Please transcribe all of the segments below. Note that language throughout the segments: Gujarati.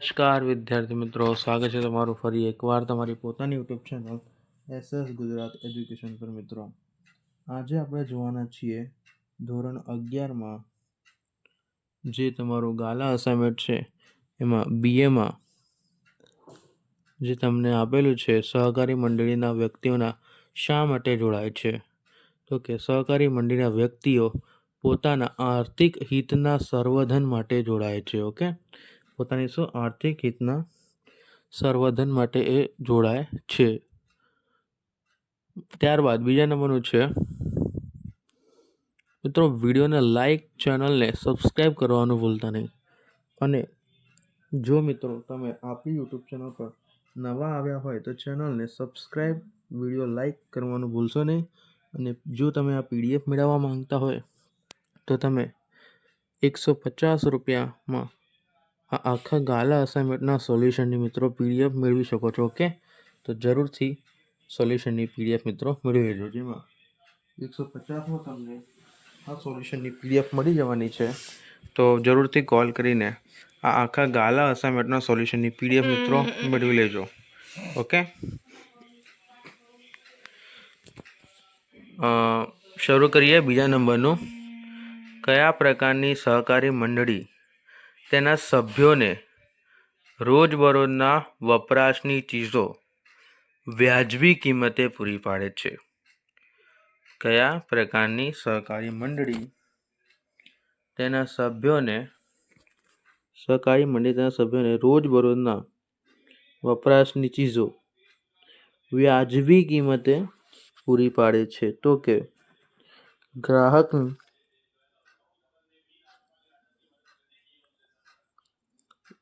નમસ્કાર, વિદ્યાર્થી મિત્રો. સ્વાગત છે તમારું ફરી એકવાર તમારી પોતાની YouTube channel SS Gujarat education પર, મિત્રો. આજે આપણે જોવાના છીએ ધોરણ અગિયારમાં જે તમારું ગાલા અસાઇનમેન્ટ છે, એમાં બીએમાં જે તમને આપેલું છે, સહકારી મંડળીના વ્યક્તિઓના શા માટે જોડાય છે? તો કે સહકારી મંડળીના વ્યક્તિઓ પોતાના આર્થિક હિતના સંવર્ધન માટે જોડાય છે, ઓકે? પોતાની શું આર્થિક હિતના સંવર્ધન માટે એ જોડાય છે. ત્યારબાદ બીજા નંબરનું છે. મિત્રો, વિડીયોને લાઈક, ચેનલને સબસ્ક્રાઈબ કરવાનું ભૂલતા નહીં. અને જો મિત્રો તમે આપણી યુટ્યુબ ચેનલ પર નવા આવ્યા હોય તો ચેનલને સબસ્ક્રાઈબ વીડિયો લાઈક કરવાનું ભૂલશો નહીં. અને જો તમે આ પીડીએફ મેળવવા માંગતા હોય તો તમે એકસો પચાસ રૂપિયામાં આ આખા ગાલા અસાઇનમેન્ટના સોલ્યુશનની મિત્રો પીડીએફ મેળવી શકો છો ઓકે તો જરૂરથી સોલ્યુશનની પીડીએફ મિત્રો મેળવી લેજો જેમાં એકસો પચાસમાં તમને આ સોલ્યુશનની પીડીએફ મળી જવાની છે. તો જરૂરથી કોલ કરીને આ આખા ગાલા અસાઇનમેન્ટના સોલ્યુશનની પીડીએફ મિત્રો મેળવી લેજો ઓકે શરૂ કરીએ બીજા નંબરનું. કયા પ્રકારની સહકારી મંડળી તેના સભ્યોને રોજબરોજના વપરાશની ચીજો વ્યાજબી કિંમતે પૂરી પાડે છે. કયા પ્રકારની સહકારી મંડળી તેના સભ્યોને સહકારી મંડળી તેના સભ્યોને રોજબરોજના વપરાશની ચીજો વ્યાજબી કિંમતે પૂરી પાડે છે? તો કે ગ્રાહક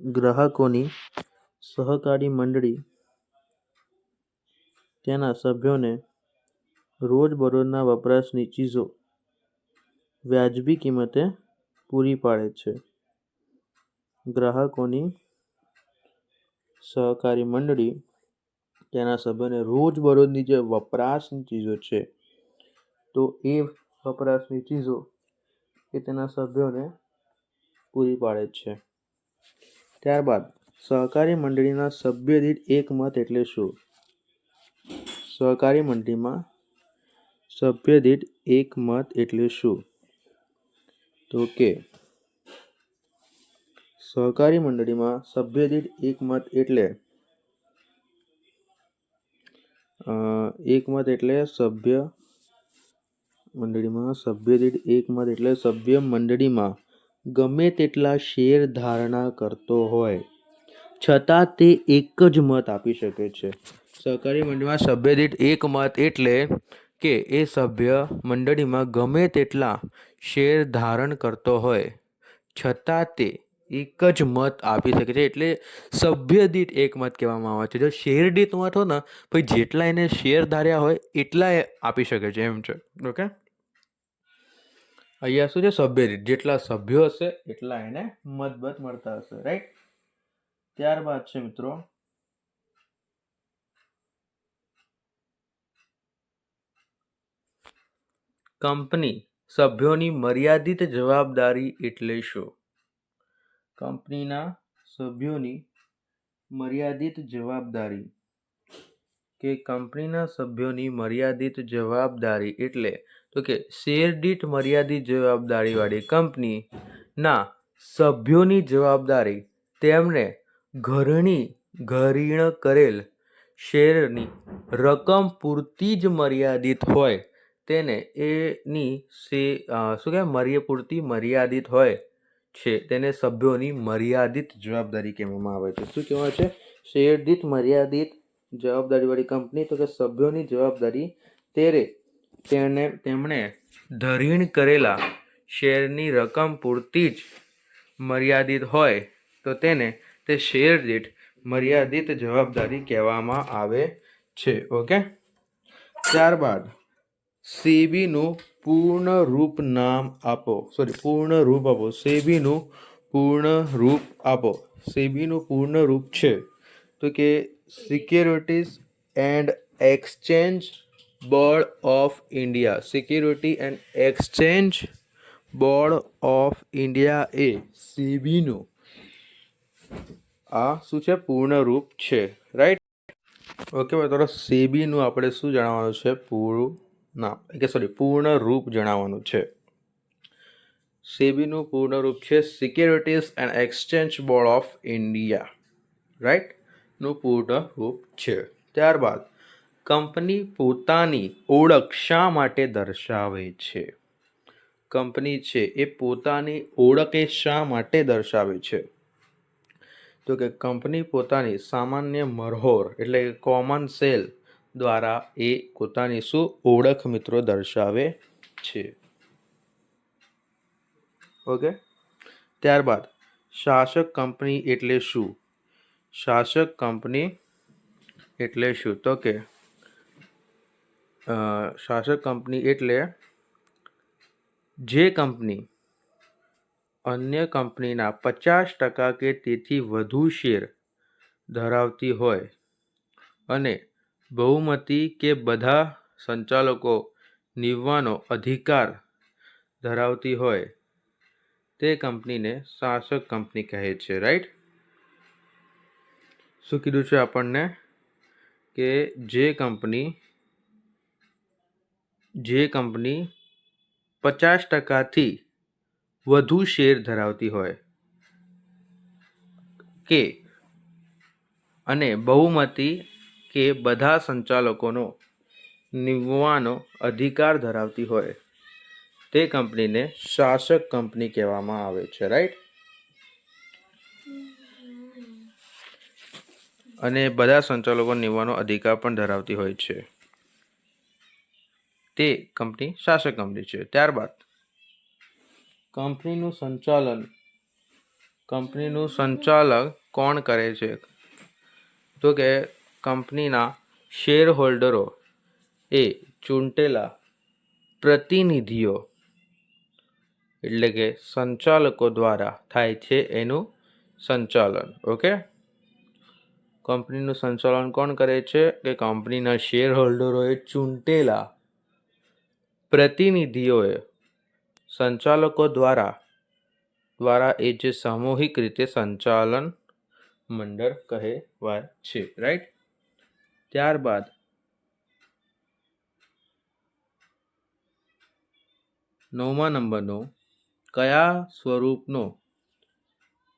ગ્રાહકોની સહકારી મંડળી તેના સભ્યોને રોજબરોજના વપરાશની ચીજો વ્યાજબી કિંમતે પૂરી પાડે છે. ગ્રાહકોની સહકારી મંડળી તેના સભ્યોને રોજબરોજની જે વપરાશની ચીજો છે, તો એ વપરાશની ચીજો એ તેના સભ્યોને પૂરી પાડે છે. ત્યારબાદ સહકારી મંડળીના સભ્ય દીઠ એક મત એટલે શું? સહકારી મંડળીમાં સભ્ય દીઠ એક મત એટલે શું? તો કે સહકારી મંડળીમાં સભ્ય દીઠ એક મત એટલે એક મત એટલે સભ્ય મંડળીમાં સભ્ય દીઠ એક મત એટલે સભ્ય મંડળીમાં ગમે તેટલા શેર ધારણા કરતો હોય, છતાં તે એક જ મત આપી શકે છે. સહકારી મંડળમાં સભ્ય દીઠ એક મત એટલે કે એ સભ્ય મંડળીમાં ગમે તેટલા શેર ધારણ કરતો હોય, છતાં તે એક જ મત આપી શકે છે. એટલે સભ્ય દીઠ એક મત કહેવામાં આવે છે. જો શેર દીઠ મત હો ને પછી જેટલા એને શેર ધાર્યા હોય, એટલા આપી શકે છે એમ છે. ઓકે અહીંયા શું છે? સભ્ય દીઠ જેટલા સભ્યો હશે, એટલા એને મતબત મળતા હશે. રાઈટ ત્યારબાદ છે મિત્રો, કંપની સભ્યોની મર્યાદિત જવાબદારી એટલે શું? કંપનીના સભ્યોની મર્યાદિત જવાબદારી કે કંપનીના સભ્યોની મર્યાદિત જવાબદારી એટલે તો કે શેર દીઠ મર્યાદિત જવાબદારીવાળી કંપનીના સભ્યોની જવાબદારી તેમને ઘરણી ઘરીણ કરેલ શેરની રકમ પૂરતી જ મર્યાદિત હોય. તેને એની શે શું કહેવાય? મર્ય, પૂરતી મર્યાદિત હોય છે. તેને સભ્યોની મર્યાદિત જવાબદારી કહેવામાં આવે છે. શું કહેવાય છે? શેર દીઠ મર્યાદિત જવાબદારીવાળી કંપની તો કે સભ્યોની જવાબદારી તેરે તેને તેમણે ધરીણ કરેલા શેરની રકમ પૂરતી જ મર્યાદિત હોય તો તેને તે શેર દીઠ મર્યાદિત જવાબદારી કહેવામાં આવે છે. ઓકે? ત્યારબાદ સેબીનું પૂર્ણ રૂપ નામ આપો. સોરી પૂર્ણ રૂપ આપો. સેબીનું પૂર્ણ રૂપ આપો. સેબીનું પૂર્ણ રૂપ છે. તો કે securities and exchange board of India. Security and exchange board of India એ સેબીનું આ શું છે? પૂર્ણ રૂપ છે રાઈટ ઓકે મિત્રો સેબીનું આપણે શું જણાવવાનું છે? પૂરું નામ. કે સોરી પૂર્ણ રૂપ જણાવવાનું છે. સેબીનું પૂર્ણ રૂપ છે securities and exchange board of India. રાઈટનું પૂર્ણ રૂપ છે. ત્યારબાદ કંપની પોતાની ઓળખ શા માટે દર્શાવે છે? કંપની છે એ પોતાની ઓળખ એ શા માટે દર્શાવે છે? તો કે કંપની પોતાની સામાન્ય મરહોર એટલે કોમન સેલ દ્વારા એ પોતાની શું ઓળખ મિત્રો દર્શાવે છે? ઓકે. ત્યારબાદ શાસક કંપની એટલે શું? શાસક કંપની એટલે શું? તો કે શાસક કંપની એટલે જે કંપની અન્ય કંપનીના પચાસ ટકા કે તેથી વધુ શેર ધરાવતી હોય અને બહુમતી કે બધા સંચાલકો નીવવાનો અધિકાર ધરાવતી હોય, તે કંપનીને શાસક કંપની કહે છે રાઈટ શું કીધું છે આપણને? કે જે કંપની જે કંપની પચાસ ટકાથી વધુ શેર ધરાવતી હોય કે અને બહુમતી કે બધા સંચાલકોનો નિવવાનો અધિકાર ધરાવતી હોય, તે કંપનીને શાસક કંપની કહેવામાં આવે છે રાઈટ અને બધા સંચાલકો નિમવાનો અધિકાર પણ ધરાવતી હોય છે. તે કંપની શાસક કંપની છે. ત્યારબાદ કંપનીનું સંચાલન, કંપનીનું સંચાલક કોણ કરે છે? તો કે કંપનીના શેર હોલ્ડરો એ ચૂંટેલા પ્રતિનિધિઓ, એટલે કે સંચાલકો દ્વારા થાય છે એનું સંચાલન. ઓકે? કંપનીનું સંચાલન કોણ કરે છે? કે કંપનીના શેર હોલ્ડરોએ ચૂંટેલા પ્રતિનિધિઓએ સંચાલકો દ્વારા દ્વારા એ જે સામૂહિક રીતે સંચાલન મંડળ કહેવાય છે રાઈટ ત્યારબાદ નવમા નંબરનો, કયા સ્વરૂપનો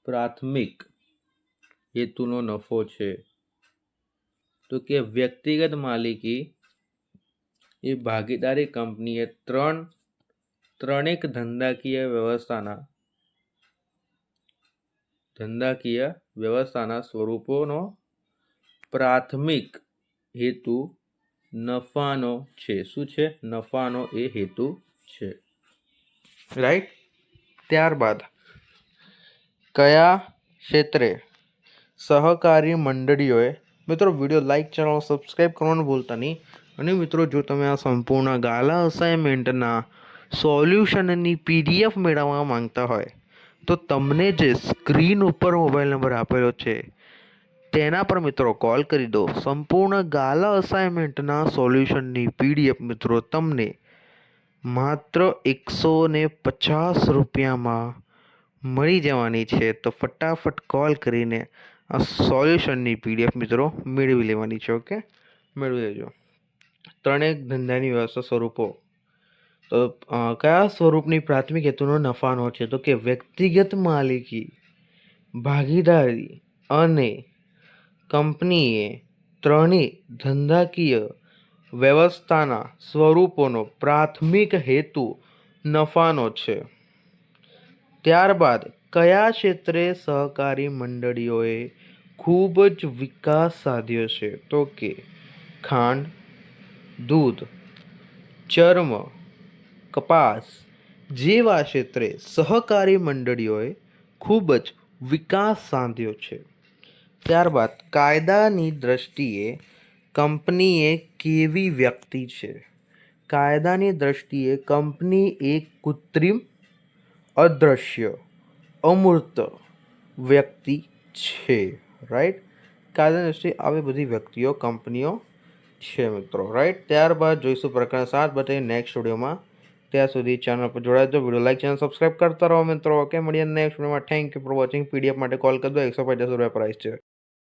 પ્રાથમિક હેતુનો નફો છે? તો કે વ્યક્તિગત માલિકી એ ભાગીદારી કંપનીએ ત્રણ, ત્રણેક ધંધાકીય વ્યવસ્થાના ધંધાકીય વ્યવસ્થાના સ્વરૂપોનો પ્રાથમિક હેતુ નફાનો છે. શું છે? નફાનો એ હેતુ છે. રાઈટ? ત્યારબાદ કયા ક્ષેત્રે સહકારી મંડળીઓએ, મિત્રો, વીડિયો લાઈક, ચેનલ સબસ્ક્રાઈબ કરવાનું ભૂલતા નહીં. અને મિત્રો, જો તમે આ સંપૂર્ણ ગાલા અસાઇનમેન્ટના સોલ્યુશનની પીડીએફ મેળવવા માંગતા હોય, તો તમને જે સ્ક્રીન ઉપર મોબાઈલ નંબર આપેલો છે, તેના પર મિત્રો કોલ કરી દો. સંપૂર્ણ ગાલા અસાઇનમેન્ટના સોલ્યુશનની પીડીએફ મિત્રો, તમને માત્ર એકસો ને પચાસ રૂપિયામાં મળી જવાની છે. તો ફટાફટ કોલ કરીને આ સોલ્યુશનની પીડીએફ મિત્રો મેળવી લેવાની છે ઓકે મેળવી લેજો. ત્રણેક ધંધાની વ્યવસ્થા સ્વરૂપો. તો કયા સ્વરૂપની પ્રાથમિક હેતુનો નફાનો છે? તો કે વ્યક્તિગત માલિકી, ભાગીદારી અને કંપનીએ ત્રણેય ધંધાકીય વ્યવસ્થાના સ્વરૂપોનો પ્રાથમિક હેતુ નફાનો છે. ત્યારબાદ, કયા ક્ષેત્રે સહકારી મંડળીઓએ ખૂબ જ વિકાસ સાધ્યો છે? તો કે ખાંડ દૂધ, ચર્મ, કપાસ જેવા ક્ષેત્રે સહકારી મંડળીઓએ ખૂબ જ વિકાસ સાધ્યો છે. ત્યારબાદ કાયદાની દ્રષ્ટિએ કંપની એ કેવી વ્યક્તિ છે? કાયદાની દ્રષ્ટિએ કંપની એક કૃત્રિમ અદૃશ્ય અમૂર્ત વ્યક્તિ છે રાઈટ કાયદાની દ્રષ્ટિએ આવી બધી વ્યક્તિઓ, કંપનીઓ છે મિત્રો રાઈટ ત્યારબાદ જોઈશું પ્રકરણ સાત બટે નેક્સ્ટ વિડીયોમાં. ત્યાં સુધી ચેનલ પર જોડાજો વીડિયો લાઈક ચેનલ સબસ્ક્રાઈબ કરતા રહો મિત્રો. ઓકે મળીએ નેક્સ્ટ વિડીયોમાં. Thank you for watching PDF માટે કોલ કરજો. એકસો પચાસ રૂપિયા પ્રાઇસ છે.